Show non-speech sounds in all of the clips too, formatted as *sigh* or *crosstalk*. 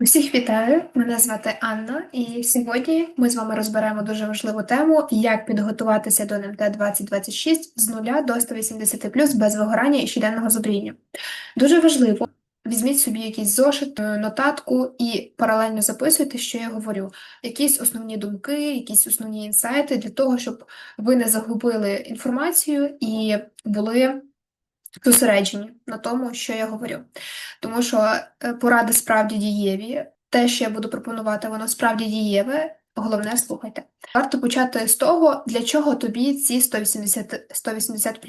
Усіх вітаю! Мене звати Анна, і сьогодні ми з вами розберемо дуже важливу тему, як підготуватися до НМТ 2026 з нуля до 180 без вигорання і щоденного зубріння. Дуже важливо, візьміть собі якийсь зошит, е, нотатку і паралельно записуйте, що я говорю, якісь основні думки, якісь основні інсайти для того, щоб ви не загубили інформацію і були зосереджені на тому, що я говорю. Тому що е, поради справді дієві, те, що я буду пропонувати, воно справді дієве. Головне, слухайте. Варто почати з того, для чого тобі ці 180 180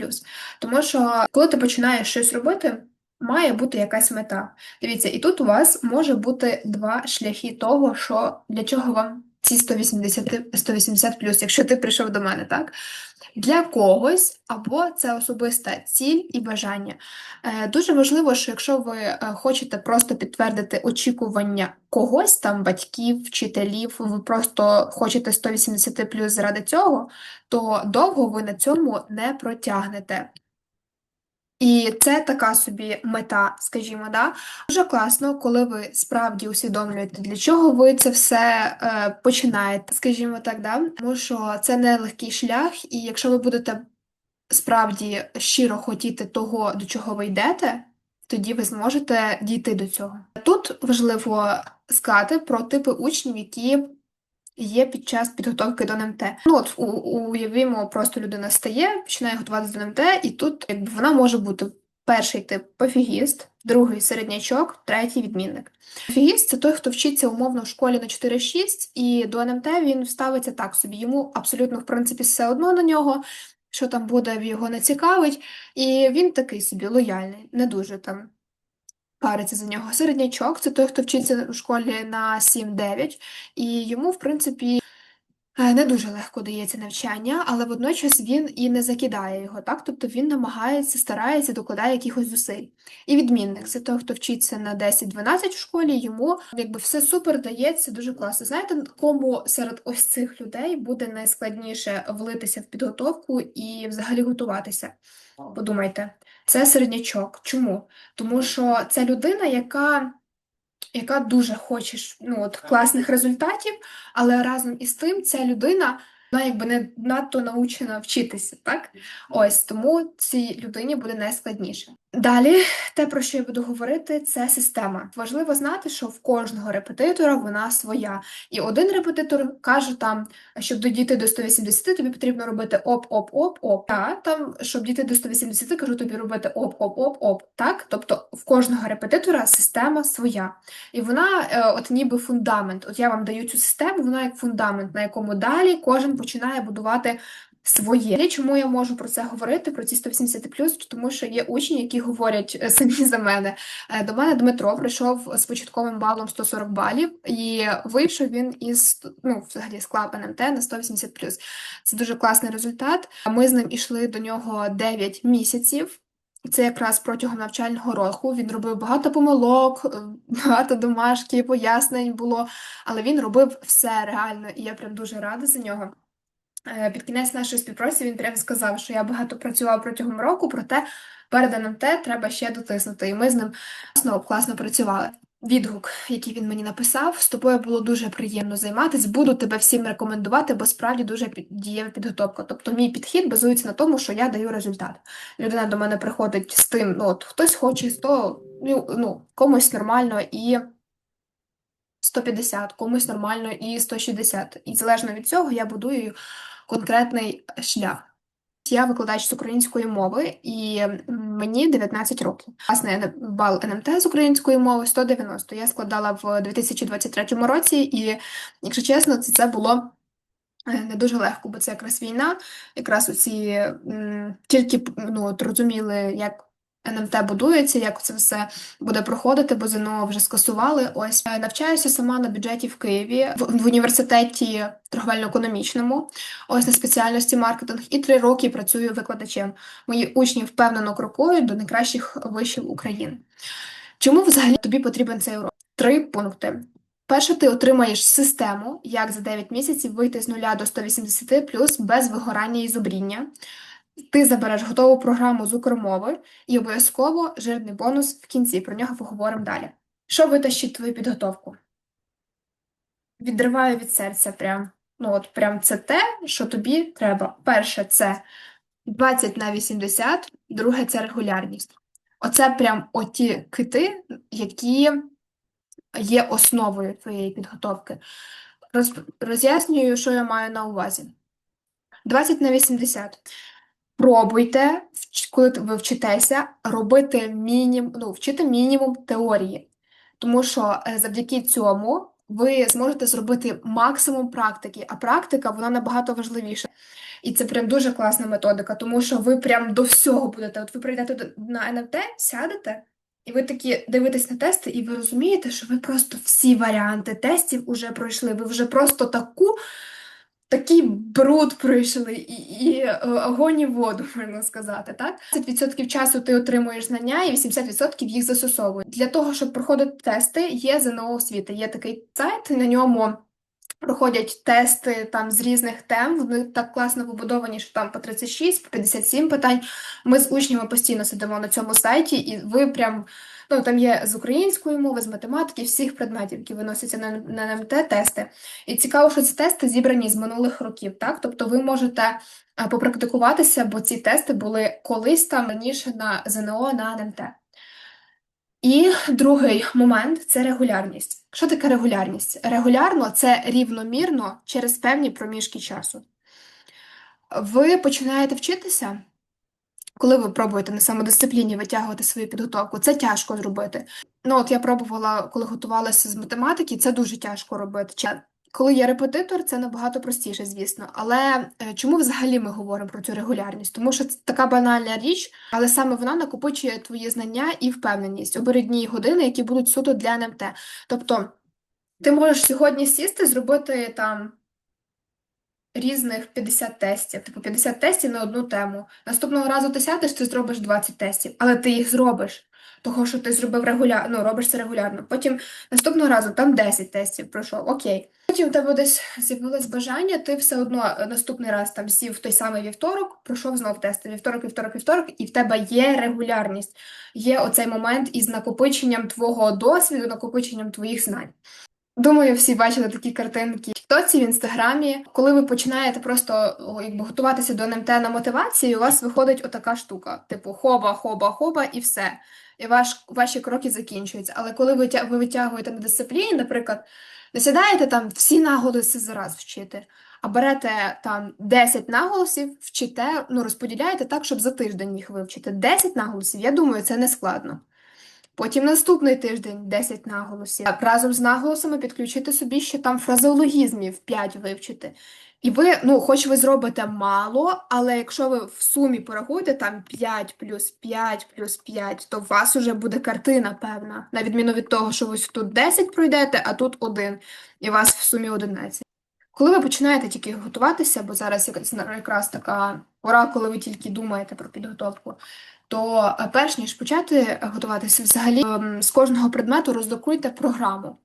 Тому що, коли ти починаєш щось робити, має бути якась мета. Дивіться, і тут у вас може бути два шляхи того, що для чого вам ці 180 180 плюс, якщо ти прийшов до мене, так? Для когось або це особиста ціль і бажання. Е, Дуже важливо, що якщо ви е, хочете просто підтвердити очікування когось, там батьків, вчителів, ви просто хочете 180 плюс заради цього, то довго ви на цьому не протягнете. І це така собі мета, скажімо, да? Дуже класно, коли ви справді усвідомлюєте, для чого ви це все е, починаєте, скажімо так, да? Тому що це не легкий шлях, і якщо ви будете справді щиро хотіти того, до чого ви йдете, тоді ви зможете дійти до цього. Тут важливо сказати про типи учнів, які є під час підготовки до НМТ. Ну от у, уявімо, просто людина стає, починає готуватися до НМТ, і тут якби вона може бути перший тип пофігіст, другий середнячок, третій відмінник. Пофігіст це той, хто вчиться умовно в школі на 4-6, і до НМТ він ставиться так собі. Йому абсолютно, в принципі, все одно на нього. Що там буде, його не цікавить, і він такий собі лояльний, не дуже там париться за нього. Середнячок це той, хто вчиться у школі на 7-9, і йому, в принципі, е, не дуже легко дається навчання, але водночас він і не закидає його, так? Тобто він намагається, старається, докладає якихось зусиль. І відмінник це той, хто вчиться на 10-12 в школі, йому якби все супер дається, дуже класно. Знаєте, кому серед ось цих людей буде найскладніше влитися в підготовку і взагалі готуватися? Подумайте. Це середнячок. Чому? Тому що це людина, яка яка дуже хоче ну, от, класних результатів, але разом із тим ця людина вона якби не надто научена вчитися, так? Ось тому цій людині буде найскладніше. Далі, те, про що я буду говорити, це система. Важливо знати, що в кожного репетитора вона своя. І один репетитор каже, там, щоб дійти до 180, тобі потрібно робити оп-оп-оп-оп. А там, щоб дійти до 180, кажу тобі робити оп-оп-оп-оп. Так? Тобто в кожного репетитора система своя. І вона, е, от ніби фундамент. От я вам даю цю систему, вона як фундамент, на якому далі кожен починає будувати своє. Чому я можу про це говорити, про ці 180 тому що є учні, які говорять е, самі за мене. Е, до мене Дмитро прийшов з початковим балом 140 балів, і вийшов він із ну, взагалі склав НМТ на 180 Це дуже класний результат. Ми з ним ішли до нього 9 місяців. Це якраз протягом навчального року він робив багато помилок, е, багато домашки, пояснень було, але він робив все реально, і я прям дуже рада за нього. Е, під кінець нашої співпраці він прямо сказав, що я багато працював протягом року, проте перед НМТ треба ще дотиснути. І ми з ним знову класно працювали. Відгук, який він мені написав, з тобою було дуже приємно займатися. Буду тебе всім рекомендувати, бо справді дуже дієва підготовка. Тобто, мій підхід базується на тому, що я даю результат. Людина до мене приходить з тим, ну от хтось хоче 100, ну, ну комусь нормально і 150, комусь нормально і 160. І залежно від цього я будую конкретний шлях. Я викладач з української мови, і мені 19 років. Власне, бал НМТ з української мови 190. Я складала в 2023 році, і, якщо чесно, це, це було е, не дуже легко, бо це якраз війна, якраз оці тільки ну, от розуміли, як НМТ будується, як це все буде проходити, бо ЗНО вже скасували. Ось е, навчаюся сама на бюджеті в Києві в, університеті торговельно-економічному, ось на спеціальності маркетинг, і три роки працюю викладачем. Мої учні впевнено крокують до найкращих вишів України. Чому взагалі тобі потрібен цей урок? Три пункти. Перше, ти отримаєш систему, як за 9 місяців вийти з 0 до 180 плюс без вигорання і зубріння. Ти забереш готову програму з укромови і обов'язково жирний бонус в кінці. Про нього поговоримо далі. Що витащить твою підготовку? Відриваю від серця прям. Ну, от прям це те, що тобі треба. Перше, це 20 на 80, друге це регулярність. Оце прям оті кити, які є основою твоєї підготовки. Роз, роз'яснюю, що я маю на увазі. 20 на 80. Пробуйте, коли ви вчитеся, робити мінімум, ну, вчити мінімум теорії. Тому що е, завдяки цьому ви зможете зробити максимум практики, а практика вона набагато важливіша. І це прям дуже класна методика, тому що ви прям до всього будете. От ви прийдете на НМТ, сядете, і ви такі дивитесь на тести, і ви розумієте, що ви просто всі варіанти тестів уже пройшли. Ви вже просто таку, такий бруд пройшли, і, і е, огонь і воду, можна сказати, так? 20% часу ти отримуєш знання, і 80% їх застосовують. Для того, щоб проходити тести, є ЗНО освіти. Є такий сайт, на ньому проходять тести там з різних тем. Вони так класно побудовані, що там по 36, по 57 питань. Ми з учнями постійно сидимо на цьому сайті, і ви прям. Ну, там є з української мови, з математики, всіх предметів, які виносяться на, НМТ тести. І цікаво, що ці тести зібрані з минулих років, так? Тобто ви можете попрактикуватися, бо ці тести були колись там раніше на ЗНО на НМТ. І другий момент це регулярність. Що таке регулярність? Регулярно це рівномірно через певні проміжки часу. Ви починаєте вчитися, коли ви пробуєте на самодисципліні витягувати свою підготовку, це тяжко зробити. Ну, от я пробувала, коли готувалася з математики, це дуже тяжко робити. Коли є репетитор, це набагато простіше, звісно. Але е, чому взагалі ми говоримо про цю регулярність? Тому що це така банальна річ, але саме вона накопичує твої знання і впевненість. Обери дні і години, які будуть суто для НМТ. Тобто, ти можеш сьогодні сісти, зробити там різних 50 тестів, типу 50 тестів на одну тему. Наступного разу ти сядеш, ти зробиш 20 тестів, але ти їх зробиш. Того, що ти зробив регулярно, ну, робиш це регулярно. Потім наступного разу там 10 тестів пройшов, окей. Потім в тебе десь з'явилось бажання, ти все одно е, наступний раз там сів в той самий вівторок, пройшов знов тести. Вівторок, вівторок, вівторок, і в тебе є регулярність. Є оцей момент із накопиченням твого досвіду, накопиченням твоїх знань. Думаю, всі бачили такі картинки в Тіктоці, в інстаграмі. Коли ви починаєте просто якби готуватися до НМТ на мотивації, у вас виходить отака штука: типу хоба, хоба, хоба, і все. І ваш, ваші кроки закінчуються. Але коли ви, ви витягуєте на дисципліні, наприклад, не сідаєте там всі наголоси зараз вчити, а берете там 10 наголосів, вчите, ну розподіляєте так, щоб за тиждень їх вивчити. 10 наголосів, я думаю, це не складно. Потім наступний тиждень 10 наголосів. Разом з наголосами підключити собі ще там фразеологізмів 5 вивчити. І ви, ну, хоч ви зробите мало, але якщо ви в сумі порахуєте там 5 плюс 5 плюс 5, то у вас уже буде картина певна. На відміну від того, що ви тут 10 пройдете, а тут 1, і у вас в сумі 11. Коли ви починаєте тільки готуватися, бо зараз якраз така пора, коли ви тільки думаєте про підготовку, то е, перш ніж почати готуватися, взагалі ем, з кожного предмету роздрукуйте програму.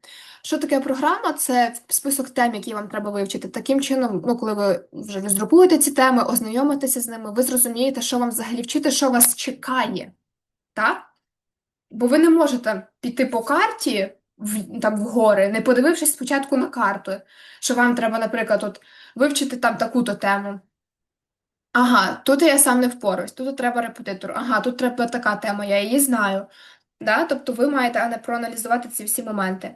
Що таке програма? Це список тем, які вам треба вивчити. Таким чином, ну, коли ви вже роздрукуєте ці теми, ознайомитеся з ними, ви зрозумієте, що вам взагалі вчити, що вас чекає. Так? Бо ви не можете піти по карті в, там, в гори, не подивившись спочатку на карту, що вам треба, наприклад, от, вивчити там таку-то тему. Ага, тут я сам не впораюсь, тут треба репетитор. Ага, тут треба така тема, я її знаю. Да? Тобто ви маєте проаналізувати ці всі моменти.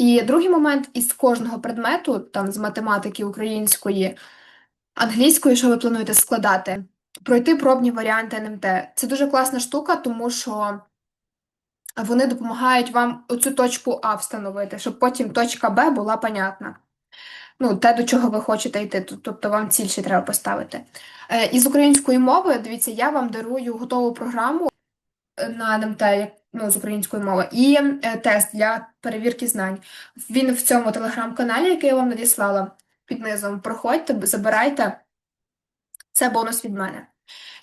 І другий момент із кожного предмету, там з математики, української, англійської, що ви плануєте складати, пройти пробні варіанти НМТ. Це дуже класна штука, тому що вони допомагають вам оцю точку А встановити, щоб потім точка Б була понятна. Ну, те, до чого ви хочете йти, тобто вам ціль ще треба поставити. Е, Із української мови, дивіться, я вам дарую готову програму на НМТ, ну, з української мови, і е, тест для перевірки знань. Він в цьому телеграм-каналі, який я вам надіслала під низом. Проходьте, забирайте. Це бонус від мене.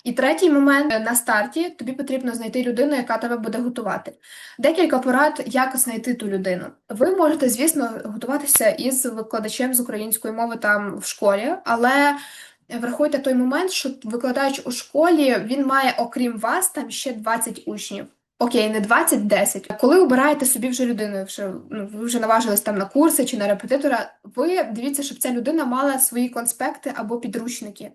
І третій момент на старті тобі потрібно знайти людину, яка тебе буде готувати. Декілька порад, як знайти ту людину. Ви можете, звісно, готуватися із викладачем з української мови там в школі, але врахуйте той момент, що викладач у школі він має, окрім вас, там ще 20 учнів. Окей, не 20, 10. Коли обираєте собі вже людину, вже, ну, ви вже наважились там на курси чи на репетитора, ви дивіться, щоб ця людина мала свої конспекти або підручники.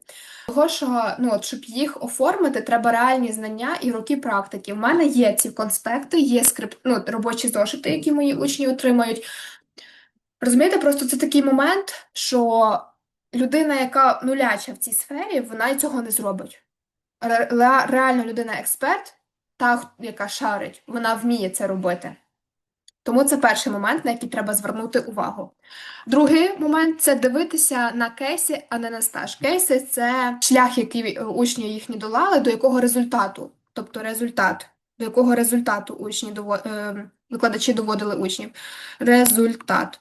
Того, що ну, от, щоб їх оформити, треба реальні знання і роки практики. У мене є ці конспекти, є скрипт, ну, робочі зошити, які мої учні отримають. Розумієте, просто це такий момент, що людина, яка нуляча в цій сфері, вона і цього не зробить. Ре- ре- Реально людина експерт, та, яка шарить, вона вміє це робити. Тому це перший момент, на який треба звернути увагу. Другий момент це дивитися на кейси, а не на стаж. Кейси це шлях, який е, учні їхні долали, до якого результату, тобто результат, до якого результату учні дово- е, викладачі доводили учнів. Результат.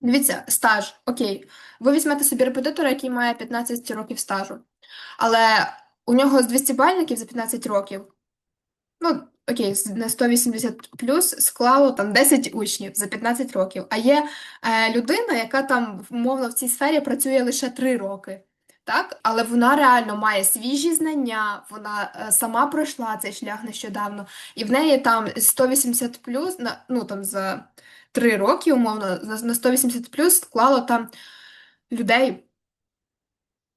Дивіться, стаж, окей. Ви візьмете собі репетитора, який має 15 років стажу, але у нього з 200 бальників за 15 років, ну, окей, на 180 плюс склало там 10 учнів за 15 років. А є е, людина, яка там умовно в цій сфері працює лише 3 роки. Так? Але вона реально має свіжі знання, вона е, сама пройшла цей шлях нещодавно, і в неї там 180 плюс, ну там за 3 роки, умовно, на на 180 плюс склало там людей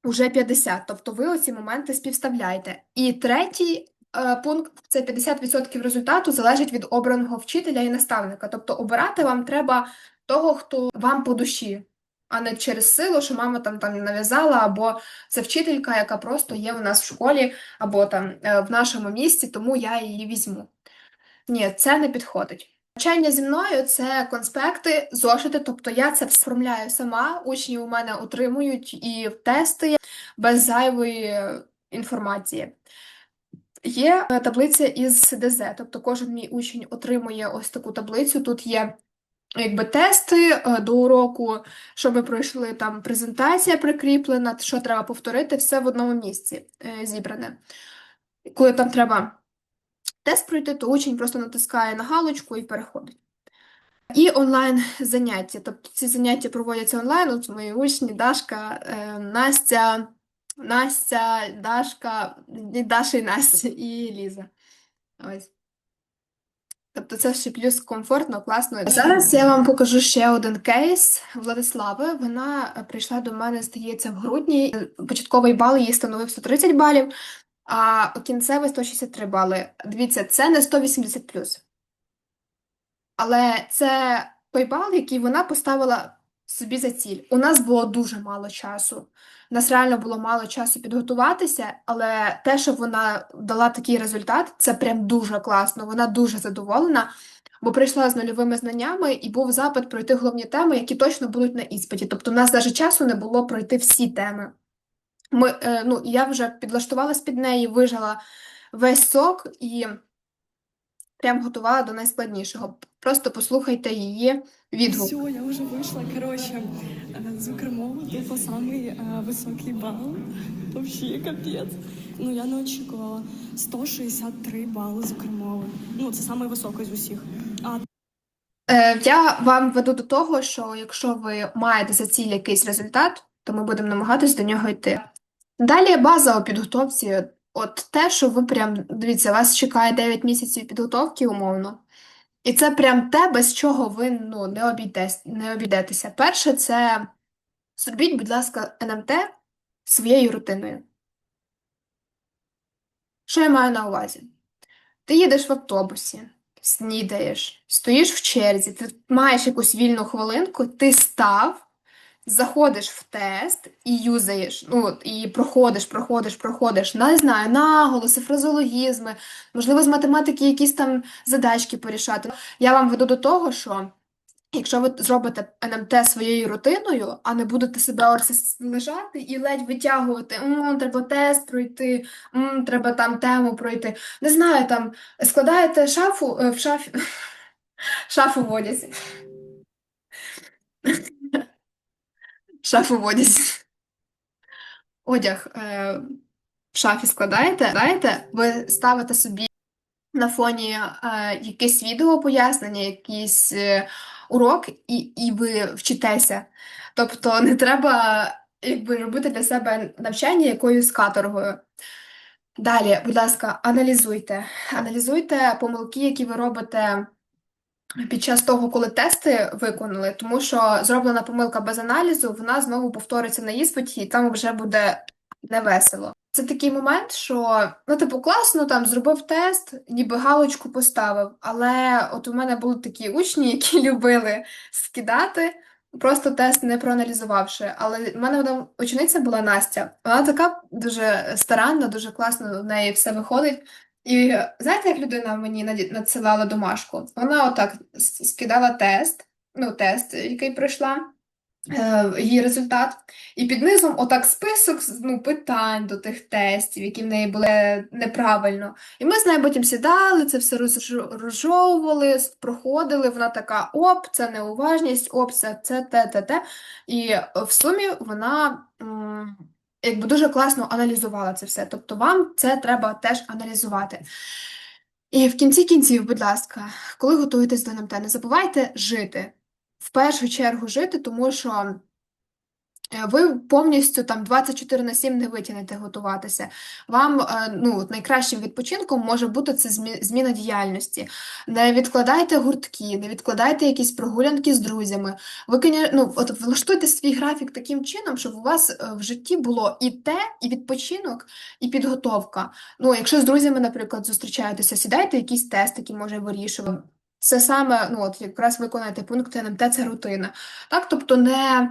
уже 50. Тобто ви оці моменти співставляєте. І третій е, пункт це 50% результату залежить від обраного вчителя і наставника. Тобто обирати вам треба того, хто вам по душі, а не через силу, що мама там, там нав'язала, або це вчителька, яка просто є у нас в школі, або там е, в нашому місті, тому я її візьму. Ні, це не підходить. Навчання зі мною це конспекти, зошити, тобто я це оформляю сама, учні у мене отримують і тести без зайвої інформації. Є таблиця із ДЗ, тобто кожен мій учень отримує ось таку таблицю. Тут є якби тести е, до уроку, що ми пройшли, там презентація прикріплена, що треба повторити, все в одному місці е, зібране. Коли там треба тест пройти, то учень просто натискає на галочку і переходить. І онлайн заняття. Тобто ці заняття проводяться онлайн. От мої учні, Дашка, е, Настя, Настя, Дашка, Даша і Настя, і Ліза. Ось. Тобто це ще плюс комфортно, класно. Зараз я вам покажу ще один кейс Владислави. Вона прийшла до мене, здається, в грудні. Початковий бал їй становив 130 балів, а кінцевий 163 бали. Дивіться, це не 180 плюс. Але це той бал, який вона поставила собі за ціль. У нас було дуже мало часу. У нас реально було мало часу підготуватися, але те, що вона дала такий результат, це прям дуже класно. Вона дуже задоволена, бо прийшла з нульовими знаннями і був запит пройти головні теми, які точно будуть на іспиті. Тобто, у нас навіть часу не було пройти всі теми. Ми, е, ну, я вже підлаштувалась під неї, вижала весь сок і прям готувала до найскладнішого. Просто послухайте її відгук. Все, я вже вийшла. Коротше, е, з Укрмови тупо самий е, високий бал. Вообще капець. Ну я не очікувала. 163 бали з Укрмови. Ну, це високий з усіх. А Е, Я вам веду до того, що якщо ви маєте за ціль якийсь результат, то ми будемо намагатись до нього йти. Далі база у підготовці. От те, що ви прям, дивіться, вас чекає 9 місяців підготовки умовно. І це прям те, без чого ви ну, не обійдесь, не обійдетеся. Перше, це зробіть, будь ласка, НМТ своєю рутиною. Що я маю на увазі? Ти їдеш в автобусі, снідаєш, стоїш в черзі, ти маєш якусь вільну хвилинку, ти став, заходиш в тест і юзаєш, ну, і проходиш, проходиш, проходиш, не знаю, наголоси, фразологізми, можливо, з математики якісь там задачки порішати. Я вам веду до того, що якщо ви зробите НМТ своєю рутиною, а не будете себе лежати і ледь витягувати, «М, треба тест пройти, «М, треба там тему пройти. Не знаю, там складаєте шафу е, в шафі. *laughs* Шафу в. Шафу в одязі. Одяг е, в шафі складаєте, складаєте, ви ставите собі на фоні е, якесь відео пояснення, якийсь е, урок, і, і ви вчитеся. Тобто не треба якби, робити для себе навчання якоюсь каторгою. Далі, будь ласка, аналізуйте. Аналізуйте помилки, які ви робите під час того, коли тести виконали, тому що зроблена помилка без аналізу, вона знову повториться на іспиті, і там вже буде невесело. Це такий момент, що ну, типу, класно там зробив тест, ніби галочку поставив. Але от у мене були такі учні, які *laughs* любили скидати, просто тест не проаналізувавши. Але в мене одна учениця була Настя. Вона така дуже старанна, дуже класно в неї все виходить. І знаєте, як людина мені надсилала домашку? Вона отак скидала тест, ну, тест, який пройшла, е, її результат, і під низом отак список ну, питань до тих тестів, які в неї були неправильно. І ми з нею потім сідали, це все розжо- розжовували, проходили. Вона така: оп, це неуважність, оп, це це те, те, те. І е, в сумі вона. м, Якби дуже класно аналізувала це все. Тобто вам це треба теж аналізувати. І в кінці кінців, будь ласка, коли готуєтесь до НМТ, не забувайте жити. В першу чергу жити, тому що ви повністю там 24 на 7 не витягнете готуватися. Вам е, ну, найкращим відпочинком може бути це зміна діяльності. Не відкладайте гуртки, не відкладайте якісь прогулянки з друзями. Ви, ну, от влаштуйте свій графік таким чином, щоб у вас е, в житті було і те, і відпочинок, і підготовка. Ну, якщо з друзями, наприклад, зустрічаєтеся, сідайте якийсь тест, який може вирішувати. Це саме, ну, от якраз виконайте пункти НМТ, це рутина. Так, тобто не.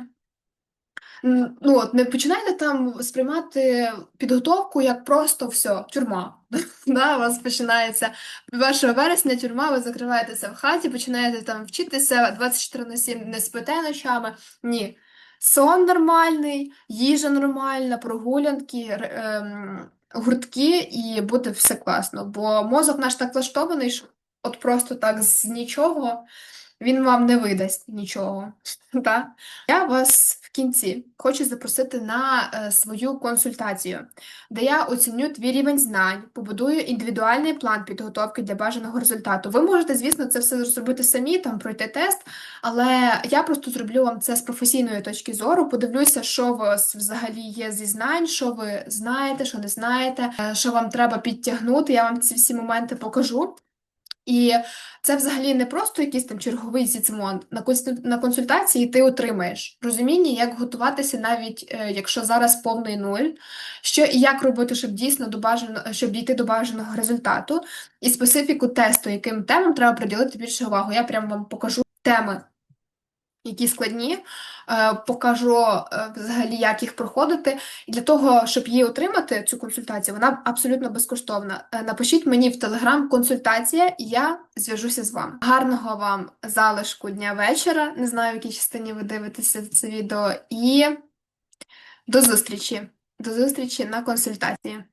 Ну, от не починайте там сприймати підготовку як просто все, тюрма. *laughs* Да, у вас починається 1 вересня тюрма, ви закриваєтеся в хаті, починаєте там вчитися 24 на 7, не спите ночами. Ні. Сон нормальний, їжа нормальна, прогулянки, ем, гуртки, і буде все класно. Бо мозок наш так влаштований, що от просто так з нічого він вам не видасть нічого. *laughs* Да? Я вас в кінці хочу запросити на е, свою консультацію, де я оціню твій рівень знань, побудую індивідуальний план підготовки для бажаного результату. Ви можете, звісно, це все зробити самі, там пройти тест, але я просто зроблю вам це з професійної точки зору. Подивлюся, що у вас взагалі є зі знань, що ви знаєте, що не знаєте, е, що вам треба підтягнути. Я вам ці всі моменти покажу. І це взагалі не просто якийсь там черговий зіцмон. На консуль- консультації ти отримаєш розуміння, як готуватися, навіть е, якщо зараз повний нуль, що і як робити, щоб дійсно до бажано, щоб дійти до бажаного результату, і специфіку тесту, яким темам треба приділити більше увагу. Я прямо вам покажу теми, які складні, е, покажу е, взагалі, як їх проходити. І для того, щоб її отримати, цю консультацію, вона абсолютно безкоштовна. Е, Напишіть мені в Телеграм консультація, і я зв'яжуся з вами. Гарного вам залишку дня вечора. Не знаю, в якій частині ви дивитеся це відео. І до зустрічі. До зустрічі на консультації.